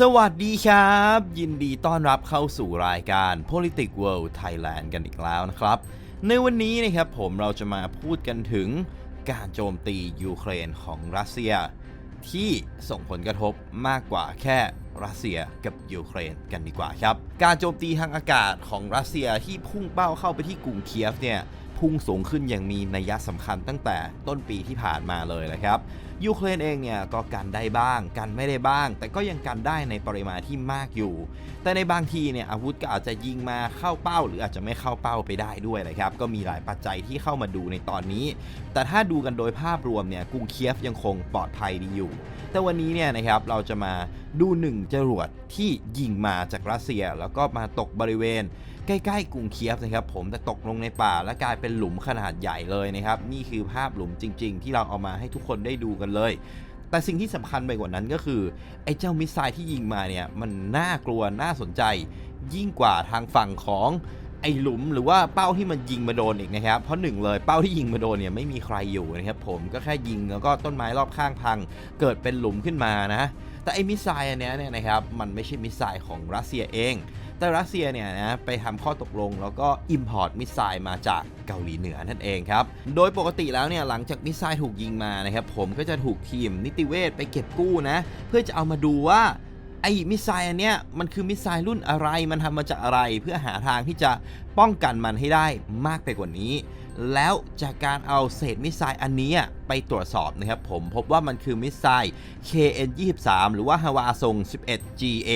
สวัสดีครับ ยินดีต้อนรับเข้าสู่รายการ Politics World Thailand กันอีกแล้วนะครับ ในวันนี้นะครับผมเราจะมาพูดกันถึงการโจมตียูเครนของรัสเซีย ที่ส่งผลกระทบมากกว่าแค่รัสเซียกับยูเครนกันดีกว่าครับ การโจมตีทางอากาศของรัสเซียที่พุ่งเป้าเข้าไปที่กรุงเคียฟเนี่ยพุ่งสูงขึ้นอย่างมีนัยสำคัญตั้งแต่ต้นปีที่ผ่านมาเลยนะครับ ยูเครนเองเนี่ยก็กันได้บ้าง กันไม่ได้บ้าง แต่ก็ยังกันได้ในปริมาณที่มากอยู่ แต่ในบางทีเนี่ยอาวุธก็อาจจะยิงมาเข้าเป้า หรืออาจจะไม่เข้าเป้าไปได้ด้วยนะครับก็มีหลายปัจจัยที่เข้ามาดูในตอนนี้ แต่ถ้าดูกันโดยภาพรวมเนี่ยกรุงเคียฟยังคงปลอดภัยดีอยู่ แต่วันนี้เนี่ยนะครับเราจะมาดูหนึ่งจรวดที่ยิงมาจากรัสเซีย แล้วก็มาตกบริเวณ ใกล้ๆกรุงเคียฟนะครับผมแต่ตกลงในป่าและกลายเป็นหลุมขนาดใหญ่เลยนะครับ นี่คือภาพหลุมจริง ๆ ที่เราเอามาให้ทุกคนได้ดูกันเลย แต่สิ่งที่สำคัญไปกว่านั้นก็คือ ไอ้เจ้ามิสไซล์ที่ยิงมาเนี่ยมันน่ากลัวน่าสนใจ ยิ่งกว่าทางฝั่งของไอ้หลุมหรือว่าเป้าที่มันยิงมาโดนอีกนะครับ เพราะหนึ่งเลยเป้าที่ยิงมาโดนเนี่ยไม่มีใครอยู่นะครับผมก็แค่ยิงแล้วก็ต้นไม้รอบข้างพัง เกิดเป็นหลุมขึ้นมานะ แต่ไอ้มิสไซล์อันเนี้ยเนี่ยนะครับมันไม่ใช่มิสไซล์ของรัสเซียเอง แต่รัสเซียเนี่ยนะไปทำข้อตกลงแล้วก็ Import มิสไซล์มาจากเกาหลีเหนือนั่นเองครับ โดยปกติแล้วเนี่ยหลังจากมิสไซล์ถูกยิงมานะครับผมก็จะถูกทีมนิติเวชไปเก็บกู้นะ เพื่อจะเอามาดูว่าไอ้มิสไซล์อันเนี้ยมันคือมิสไซล์รุ่นอะไรมันทำมาจากอะไร เพื่อหาทางที่จะป้องกันมันให้ได้มากไปกว่านี้ แล้วจากการเอาเศษมิสไซล์อันนี้ไปตรวจสอบนะครับผมพบว่ามันคือมิสไซล์ KN-23 หรือว่าฮาวาซง 11GA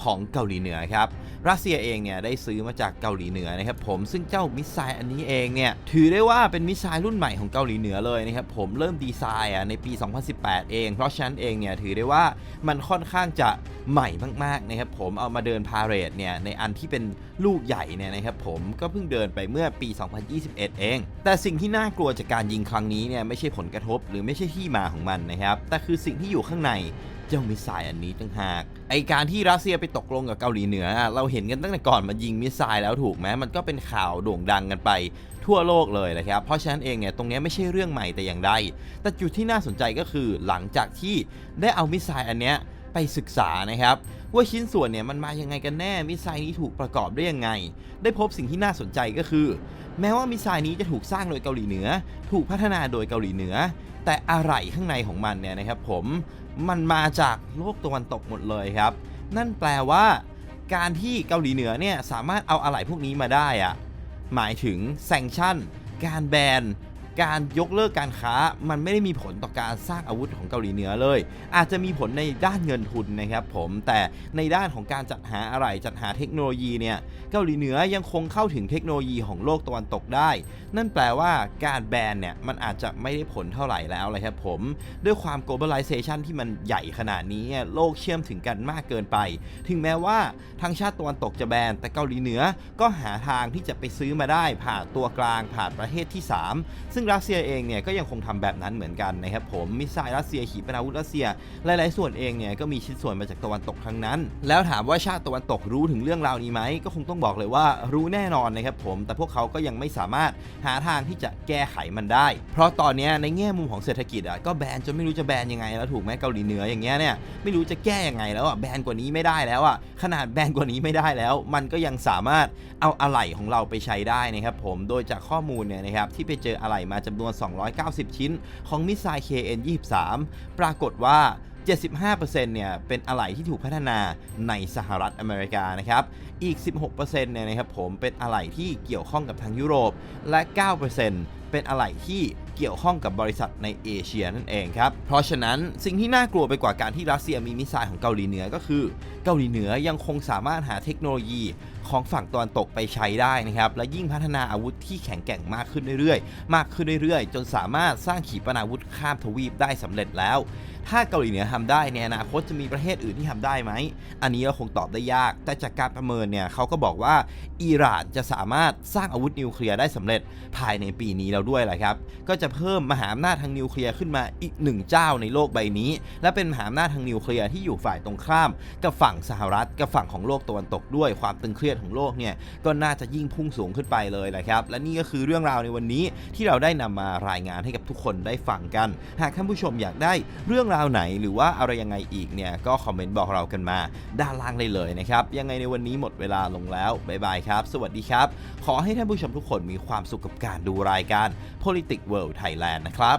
ของเกาหลีเหนือครับรัสเซียเองเนี่ยได้ซื้อมาจากเกาหลีเหนือนะครับผมซึ่งเจ้ามิสไซล์อันนี้เองเนี่ยถือได้ว่าเป็นมิสไซล์รุ่นใหม่ของเกาหลีเหนือเลยนะครับผมเริ่มดีไซน์อะในปี 2018 เอง เพราะฉะนั้นเองเนี่ยถือได้ว่ามันค่อนข้างจะใหม่มากๆนะครับผมเอามาเดินพาเรดเนี่ยในอันที่เป็นลูกใหญ่เนี่ยนะครับผมก็เพิ่งเดินไปเมื่อปี 2021 เอง แต่สิ่งที่น่ากลัวจากการยิงครั้งนี้เนี่ยไม่ใช่ผลกระทบ หรือไม่ใช่ที่มาของมันนะครับ แต่คือสิ่งที่อยู่ข้างในเจ้ามิสไซล์อันนี้ต่างหาก ไอการที่รัสเซียไปตกลงกับเกาหลีเหนือ เราเห็นกันตั้งแต่ก่อนมายิงมิสไซล์แล้วถูกไหมมันก็เป็นข่าวโด่งดังกันไปทั่วโลกเลยนะครับ เพราะฉะนั้นเองเนี่ยตรงนี้ไม่ใช่เรื่องใหม่แต่อย่างใด แต่จุดที่น่าสนใจก็คือหลังจากที่ได้เอามิสไซล์อันเนี้ยไปศึกษานะครับ ว่าชิ้นส่วนเนี่ยมันมายังไงกันแน่มิสไซล์นี้ถูกประกอบได้ยังไง ได้พบสิ่งที่น่าสนใจก็คือ แม้ว่ามิสไซล์นี้จะถูกสร้างโดยเกาหลีเหนือ ถูกพัฒนาโดยเกาหลีเหนือ แต่อะไรข้างในของมันเนี่ยนะครับผมมันมาจากโลกตะวันตกหมดเลยครับ นั่นแปลว่า การที่เกาหลีเหนือเนี่ยสามารถเอาอะไหล่พวกนี้มาได้อะหมายถึงแซงชั่น การแบน การยกเลิกการค้ามันไม่ได้มีผลต่อการสร้างอาวุธของเกาหลีเหนือเลย อาจจะมีผลในด้านเงินทุนนะครับผมแต่ในด้านของการจัดหาอะไรจัดหาเทคโนโลยีเนี่ยเกาหลีเหนือยังคงเข้าถึงเทคโนโลยีของโลกตะวันตกได้ นั่นแปลว่าการแบนเนี่ยมันอาจจะไม่ได้ผลเท่าไหร่แล้วเลยครับผมด้วยความ globalization ที่มันใหญ่ขนาดนี้โลกเชื่อมถึงกันมากเกินไป ถึงแม้ว่าทางชาติตะวันตกจะแบนแต่เกาหลีเหนือก็หาทางที่จะไปซื้อมาได้ผ่านตัวกลางผ่านประเทศที่ 3 ซึ่งรัสเซียเองเนี่ยก็ยังคงทำแบบนั้นเหมือนกันนะครับผมมิสไซล์รัสเซียขีปนาวุธรัสเซียหลาย ๆ ส่วนเองเนี่ยก็มีชิ้นส่วนมาจากตะวันตกทั้งนั้น แล้วถามว่าชาติตะวันตกรู้ถึงเรื่องราวนี้ไหมก็คงต้องบอกเลยว่ารู้แน่นอนนะครับผมแต่พวกเขาก็ยังไม่สามารถหาทางที่จะแก้ไขมันได้ เพราะตอนนี้ในแง่มุมของเศรษฐกิจอะก็แบนจนไม่รู้จะแบนยังไงแล้วถูกไหมเกาหลีเหนืออย่างเงี้ยเนี่ยไม่รู้จะแก้ยังไงแล้วอะแบนกว่านี้ไม่ได้แล้วอะขนาดแบนกว่านี้ไม่ได้แล้ว มันก็ยังสามารถเอาอะไหล่ของเราไปใช้ได้นะครับผมโดยจากข้อมูลเนี่ยนะครับที่ไปเจออะไหล่มาจำนวน 290 ชิ้น ของมิสไซล์ KN-23 ปรากฏว่า 75%เนี่ยเป็นอะไหล่ที่ถูกพัฒนาในสหรัฐอเมริกานะครับ อีก 16%เนี่ยนะครับผมเป็นอะไหล่ที่เกี่ยวข้องกับทางยุโรป และ 9% เป็นอะไหล่ที่เกี่ยวข้องกับบริษัทในเอเชียนั่นเองครับ เพราะฉะนั้นสิ่งที่น่ากลัวไปกว่าการที่รัสเซียมีมิสไซล์ของเกาหลีเหนือก็คือ เกาหลีเหนือยังคงสามารถหาเทคโนโลยีของฝั่งตะวันตกไปใช้ได้นะครับ และยิ่งพัฒนาอาวุธที่แข็งแกร่งมากขึ้นเรื่อยๆ มากขึ้นเรื่อยๆ จนสามารถสร้างขีปนาวุธข้ามทวีปได้สำเร็จแล้ว ถ้าเกาหลีเหนือทำได้ในอนาคตจะมีประเทศอื่นที่ทำได้ไหม อันนี้ก็คงตอบได้ยาก แต่จากการประเมินเนี่ยเขาก็บอกว่าอิหร่านจะสามารถสร้างอาวุธนิวเคลียร์ได้สำเร็จภายในปีนี้แล้วด้วยแหละครับ ก็จะเพิ่มมหาอำนาจทางนิวเคลียร์ขึ้นมาอีกหนึ่งเจ้าในโลกใบนี้ และเป็นมหาอำนาจทางนิวเคลียร์ที่อยู่ฝ่ายตรงข้าม กับฝั่งสหรัฐกับฝั่งของโลกตะวันตกด้วยความตึงเครียดของโลกเนี่ยก็น่าจะยิ่งพุ่งสูงขึ้นไปเลยแหละครับ และนี่ก็คือเรื่องราวในวันนี้ที่เราได้นำมารายงานให้กับทุกคนได้ฟังกัน หากท่านผู้ชมอยากได้เรื่องราวไหนหรือว่าอะไรยังไงอีกเนี่ยก็คอมเมนต์บอกเรากันมาด้านล่างได้เลยนะครับ ยังไงในวันนี้หมดเวลาลงแล้วบ๊ายบายครับ สวัสดีครับ ขอให้ท่านผู้ชมทุกคนมีความสุขกับการดูรายการการ Politic World Thailand นะครับ